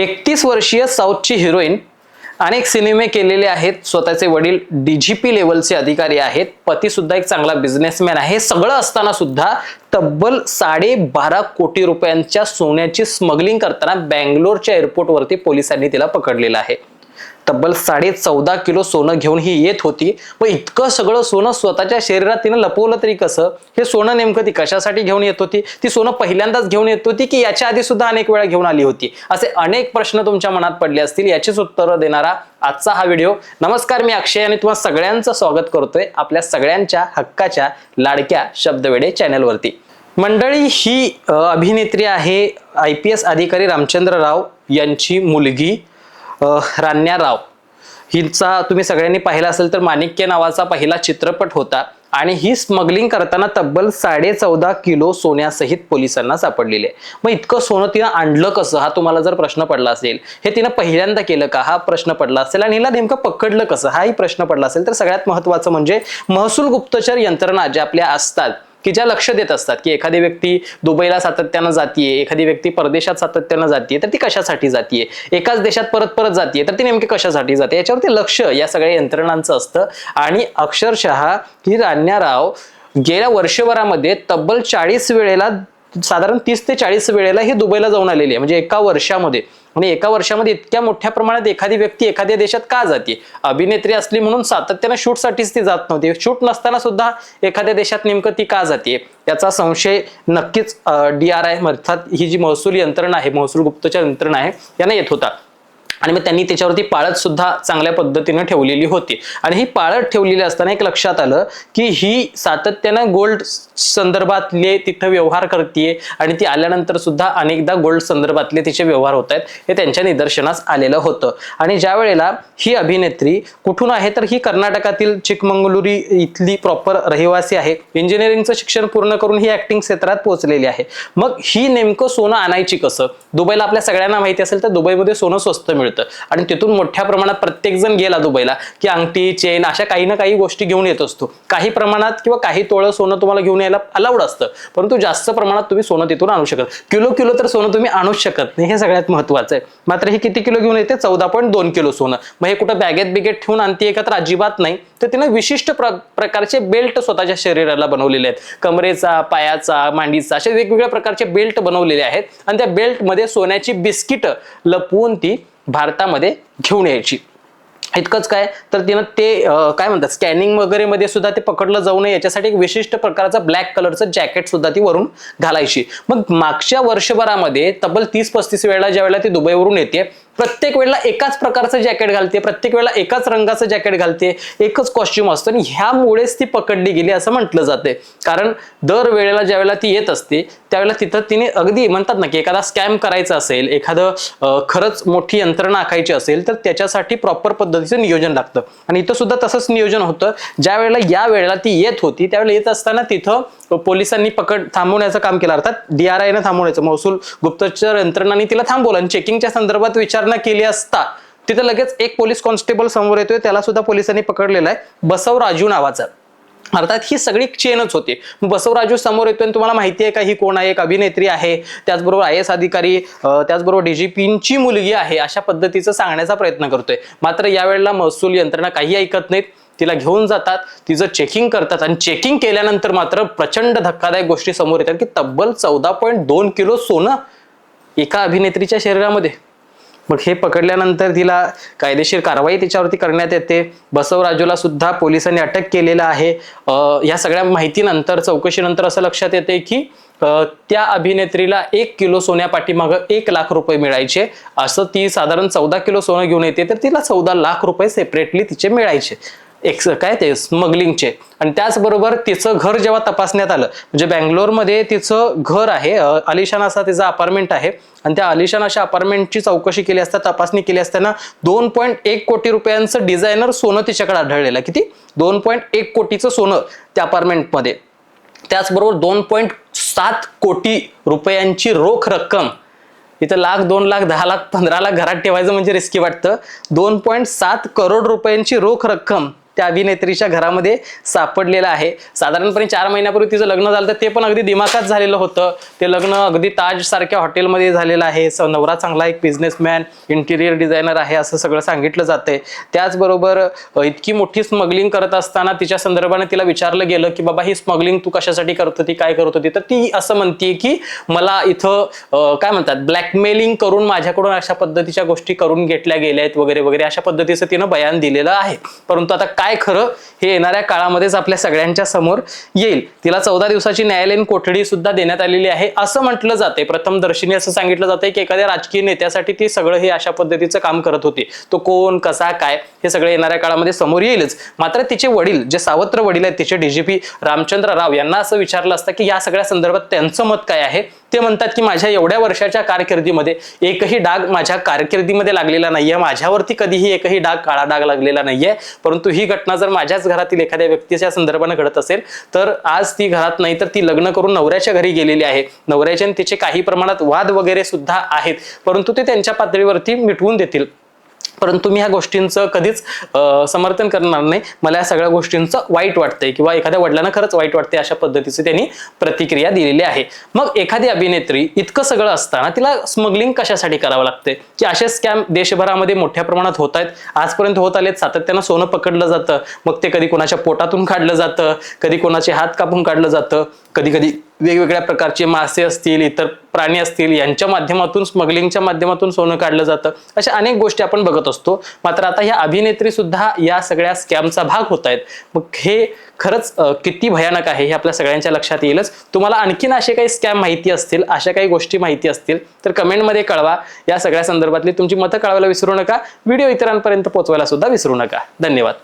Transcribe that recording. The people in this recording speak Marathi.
एकतीस वर्षीय साऊथची हिरोईन अनेक सिनेमे केलेले आहेत. स्वतःचे वडील डी जी पी लेवलचे अधिकारी आहेत. पती सुद्धा एक चांगला बिझनेसमॅन आहे. सगळं असताना सुद्धा तब्बल साडेबारा कोटी रुपयांच्या सोन्याची स्मगलिंग करताना बँगलोरच्या एअरपोर्टवरती पोलिसांनी तिला पकडलेलं आहे. तब्बल साडे चौदा किलो सोनं घेऊन ही येत होती. व इतकं सगळं सोनं स्वतःच्या शरीरात तिनं लपवलं तरी कसं? हे सोनं नेमकं ती कशासाठी घेऊन येत होती? ती सोनं पहिल्यांदाच घेऊन येत होती की याच्या आधी सुद्धा अनेक वेळा घेऊन आली होती? असे अनेक प्रश्न तुमच्या मनात पडले असतील. याचीच उत्तरं देणारा आजचा हा व्हिडिओ. नमस्कार मी अक्षय आणि तुम्हाला सगळ्यांचं स्वागत करतोय आपल्या सगळ्यांच्या हक्काच्या लाडक्या शब्दवेडे चॅनलवरती. मंडळी ही अभिनेत्री आहे आय पी एस अधिकारी रामचंद्र राव यांची मुलगी. रान्या राव हिचा तुम्ही सगळ्यांनी पाहिला असेल तर माणिक्य नावाचा पहिला चित्रपट होता आणि ही स्मगलिंग करताना तब्बल साडे चौदा किलो सोन्यासहित पोलिसांना सापडलेली आहे. मग इतकं सोनं तिनं आणलं कसं? हा तुम्हाला जर प्रश्न पडला असेल हे तिनं पहिल्यांदा केलं का? हा प्रश्न पडला असेल आणि हिला नेमकं पकडलं कसं? हाही प्रश्न पडला असेल तर सगळ्यात महत्वाचं म्हणजे महसूल गुप्तचर यंत्रणा ज्या आपल्या असतात की ज्या लक्ष देत असतात की एखादी व्यक्ती दुबईला सातत्यानं जातीये एखादी व्यक्ती परदेशात सातत्यानं जातीये तर ती कशासाठी जातीये? एकाच देशात परत परत जातीये तर ती नेमकी कशासाठी जाते याच्यावरती लक्ष या सगळ्या यंत्रणांचं असतं. आणि अक्षरशः ही राण्या राव गेल्या वर्षभरामध्ये तब्बल चाळीस वेळेला साधारण तीस ते चाळीस वेळेला ही दुबईला जाऊन आलेली आहे. म्हणजे एका वर्षामध्ये. आणि एका वर्षामध्ये इतक्या मोठ्या प्रमाणात एखादी व्यक्ती एखाद्या देशात का जाते? अभिनेत्री असली म्हणून सातत्यानं शूटसाठीच ती जात नव्हती. शूट नसताना सुद्धा एखाद्या देशात नेमकं ती का जाते? याचा संशय नक्कीच डी आर आय अर्थात ही जी महसूल यंत्रणा आहे महसूल गुप्तचर यंत्रणा आहे यांना येत होता. आणि मग त्यांनी त्याच्यावरती पाळत सुद्धा चांगल्या पद्धतीनं ठेवलेली होती. आणि ही पाळत ठेवलेली असताना एक लक्षात आलं की ही सातत्यानं गोल्ड संदर्भातले तिथं व्यवहार करते आणि ती आल्यानंतर सुद्धा अनेकदा गोल्ड संदर्भातले तिचे व्यवहार होत आहेत हे त्यांच्या निदर्शनास आलेलं होतं. आणि ज्या वेळेला ही अभिनेत्री कुठून आहे तर ही कर्नाटकातील चिकमंगलुरी इथली प्रॉपर रहिवासी आहे. इंजिनिअरिंगचं शिक्षण पूर्ण करून ही ऍक्टिंग क्षेत्रात पोहोचलेली आहे. मग ही नेमकं सोनं आणायची कसं? दुबईला आपल्या सगळ्यांना माहिती असेल तर दुबईमध्ये सोनं स्वस्त मिळतं. आणि तिथून मोठ्या प्रमाणात प्रत्येकजण गेला दुबईला की अंगठी चेन अशा काही ना काही गोष्टी घेऊन येत असतो. काही प्रमाणात किंवा काही तोळं सोनं तुम्हाला घेऊन यायला अलाउड असतं. परंतु जास्त प्रमाणात तुम्ही सोनं तिथून आणू शकत. किलो किलो तर सोनं तुम्ही आणूच शकत नाही. हे सगळ्यात महत्वाचं आहे. मात्र हे किती किलो घेऊन येते? चौदा पॉईंट दोन किलो सोनं. मग हे कुठं बॅगेत बिगेत ठेवून आणते का तर अजिबात नाही. तर तिनं विशिष्ट प्र प्रकारचे बेल्ट स्वतःच्या शरीराला बनवलेले आहेत. कमरेचा पायाचा मांडीचा असे वेगवेगळ्या प्रकारचे बेल्ट बनवलेले आहेत. आणि त्या बेल्टमध्ये सोन्याची बिस्किट लपवून ती भारतामध्ये घेऊन यायची. इतकंच काय? तर तिनं ते काय म्हणतात स्कॅनिंग वगैरे मध्ये सुद्धा ते पकडलं जाऊ नये याच्यासाठी एक विशिष्ट प्रकारचं ब्लॅक कलरचं जॅकेट सुद्धा ती वरून घालायची. मग मागच्या वर्षभरामध्ये तब्बल तीस पस्तीस वेळेला ज्या वेळेला ती दुबईवरून येते प्रत्येक वेळेला एकाच प्रकारचं जॅकेट घालते प्रत्येक वेळेला एकाच रंगाचं जॅकेट घालते एकच कॉस्ट्युम असतं आणि ह्यामुळेच ती पकडली गेली असं म्हटलं जाते. कारण दर वेळेला ज्या वेळेला ती येत असते त्यावेळेला तिथं तिने अगदी म्हणतात ना की एखादा स्कॅम करायचा असेल एखादं खरंच मोठी यंत्रणा आखायची असेल तर त्याच्यासाठी प्रॉपर पद्धतीचं नियोजन लागतं. आणि इथं सुद्धा तसंच नियोजन होतं. ज्या वेळेला या वेळेला ती येत होती त्यावेळेला येत असताना तिथं पोलिसांनी पकड थांबवण्याचं काम केलं. अर्थात डीआरआयनं थांबवण्याचं. महसूल गुप्तचर यंत्रणांनी तिला थांबवलं आणि चेकिंगच्या संदर्भात विचार विचारणा केली असता तिथं लगेच एक पोलीस कॉन्स्टेबल समोर येतोय त्याला सुद्धा पोलिसांनी पकडलेला आहे बसवराजू नावाचा. अर्थात ही सगळी चेनच होती. बसवराजू समोर येतोय आणि तुम्हाला माहिती आहे का ही कोण आहे? एक अभिनेत्री आहे त्याचबरोबर आय एस अधिकारी त्याचबरोबर डीजीपींची मुलगी आहे अशा पद्धतीचं सांगण्याचा प्रयत्न करतोय. मात्र यावेळेला महसूल यंत्रणा काही ऐकत नाहीत. तिला घेऊन जातात तिचं चेकिंग करतात आणि चेकिंग केल्यानंतर मात्र प्रचंड धक्कादायक गोष्टी समोर येतात की तब्बल चौदा पॉईंट दोन किलो सोनं एका अभिनेत्रीच्या शरीरामध्ये. मग हे पकडल्यानंतर तिला कायदेशीर कारवाई तिच्यावरती करण्यात येते. बसवराजूला सुद्धा पोलिसांनी अटक केलेलं आहे. या सगळ्या माहितीनंतर चौकशीनंतर असं लक्षात येते की त्या अभिनेत्रीला एक किलो सोन्या पाठीमागं एक लाख रुपये मिळायचे. असं ती साधारण चौदा किलो सोनं घेऊन येते तर तिला चौदा लाख रुपये सेपरेटली तिचे मिळायचे. एक्स काय ते स्मगलिंगचे आणि त्याचबरोबर तिचं घर जेव्हा तपासण्यात आलं म्हणजे बँगलोरमध्ये तिचं घर आहे अलिशान असा तिचा अपार्टमेंट आहे. आणि त्या अलिशान अशा अपार्टमेंटची चौकशी केली असता तपासणी केली असताना दोन पॉईंट एक कोटी रुपयांचं डिझायनर सोनं तिच्याकडे आढळलेलं. आहे. किती? दोन पॉईंट एक कोटीचं सोनं त्या अपार्टमेंटमध्ये त्याचबरोबर दोन पॉईंट सात कोटी रुपयांची रोख रक्कम. इथं लाख दोन लाख दहा लाख पंधरा लाख घरात ठेवायचं म्हणजे रिस्की वाटतं. दोन पॉईंट सात करोड रुपयांची रोख रक्कम त्या अभिनेत्रीच्या घरामध्ये सापडलेला आहे. साधारणपणे चार महिन्यापूर्वी तिचं लग्न झालं तर ते पण अगदी दिमाखात झालेलं होतं. ते लग्न अगदी ताज सारख्या हॉटेलमध्ये झालेलं आहे. स- नवरा चांगला एक बिझनेसमॅन इंटिरियर डिझायनर आहे असं सगळं सांगितलं जातंय. त्याचबरोबर इतकी मोठी स्मगलिंग करत असताना तिच्या संदर्भाने तिला विचारलं गेलं की बाबा ही स्मगलिंग तू कशासाठी करत? होती काय करत होती? तर ती असं म्हणतीये की मला इथं काय म्हणतात ब्लॅकमेलिंग करून माझ्याकडून अशा पद्धतीच्या गोष्टी करून घेतल्या गेल्या आहेत वगैरे वगैरे अशा पद्धतीचं तिनं बयान दिलेलं आहे. परंतु आता काय काय खरं हे येणाऱ्या काळामध्येच आपल्या सगळ्यांच्या समोर येईल. तिला चौदा दिवसाची न्यायालयीन कोठडी सुद्धा देण्यात आलेली आहे. असं म्हटलं जाते प्रथम दर्शनी असं सांगितलं जाते की एखाद्या राजकीय नेत्यासाठी ती सगळं हे अशा पद्धतीचं काम करत होती. तो कोण कसा काय हे सगळं येणाऱ्या काळामध्ये समोर येईलच. मात्र तिचे वडील जे सावत्र वडील आहेत तिचे डीजीपी रामचंद्र राव यांना असं विचारलं असतं की या सगळ्या संदर्भात त्यांचं मत काय आहे? ते म्हणतात की माझ्या एवढ्या वर्षाच्या कारकिर्दीमध्ये एकही डाग माझ्या कारकिर्दीमध्ये लागलेला नाहीये. माझ्यावरती कधीही एकही डाग काळा डाग लागलेला नाहीये. परंतु ही घटना जर माझ्याच घरातील एखाद्या व्यक्तीच्या संदर्भाने घडत असेल तर आज ती घरात नाही तर ती लग्न करून नवऱ्याच्या घरी गेलेली आहे. नवऱ्याचे आणि तिचे काही प्रमाणात वाद वगैरे सुद्धा आहेत. परंतु ते त्यांच्या पातळीवरती मिटवून देतील. परंतु मी ह्या गोष्टींचं कधीच समर्थन करणार नाही. मला या सगळ्या गोष्टींचं वाईट वाटतंय किंवा एखाद्या वडिलांना खरंच वाईट वाटते अशा पद्धतीची त्यांनी प्रतिक्रिया दिलेली आहे. मग एखादी अभिनेत्री इतकं सगळं असताना तिला स्मगलिंग कशासाठी करावं लागते की असे स्कॅम देशभरामध्ये मोठ्या प्रमाणात होत आहेत. आजपर्यंत होत आलेत सातत्यानं सोनं पकडलं जातं. मग ते कधी कोणाच्या पोटातून काढलं जातं कधी कोणाचे हात कापून काढलं जातं कधी कधी वेगवेगळ्या प्रकारचे मासे असतील इतर प्राणी असतील यांच्या माध्यमातून स्मगलिंगच्या माध्यमातून सोनं काढलं जातं. अशा अनेक गोष्टी आपण बघत असतो मात्र आता ह्या अभिनेत्री सुद्धा या सगळ्या स्कॅमचा भाग होत आहेत मग हे खरंच किती भयानक आहे हे आपल्या सगळ्यांच्या लक्षात येईलच. तुम्हाला आणखीन असे काही स्कॅम माहिती असतील अशा काही गोष्टी माहिती असतील तर कमेंटमध्ये कळवा. या सगळ्या संदर्भातली तुमची मतं कळवायला विसरू नका. व्हिडिओ इतरांपर्यंत पोहोचवायला सुद्धा विसरू नका. धन्यवाद.